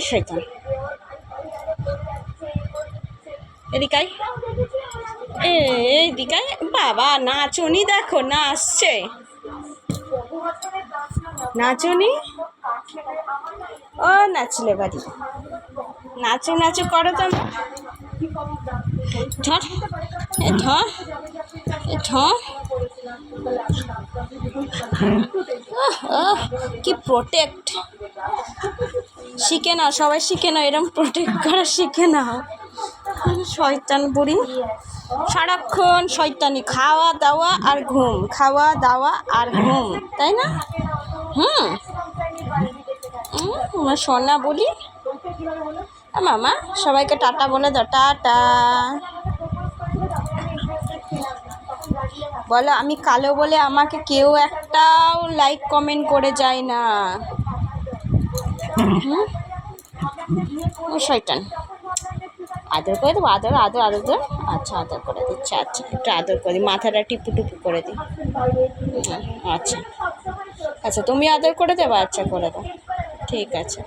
শয়তান এদিকাই এইদিকাই বাবা নাচনি দেখো নাচছে। নাচনি? ও নাচলে বাড়ি। নাচো নাচো করো তো। না ধর। এ ধর। এ ধর। আহ, আহ, কি প্রোটেক্ট শিখে নাও, সবাই শিখে নাও, এরম প্রোটেক্ট করা শিখে নাও। শয়তান বুড়ি। সারাক্ষণ শয়তানি, খাওয়া, দাওয়া আর ঘুম, খাওয়া, দাওয়া আর ঘুম, তাই না? হুম। আমার সোনা বলি মামা, সবাইকে টাটা বলে দাও, টাটা। বলো, আমি কালো বলে আমাকে কেউ একটাও লাইক কমেন্ট করে যায় না। শয়তান। আদর করে দেবো, আদর আদর আদর ধর আচ্ছা আদর করে দিচ্ছে আচ্ছা একটু আদর করে দিই, মাথাটা টিপু টিপু করে দিই। আচ্ছা। আচ্ছা তুমি আদর করে দেবো আচ্ছা করে দাও। ঠিক আছে।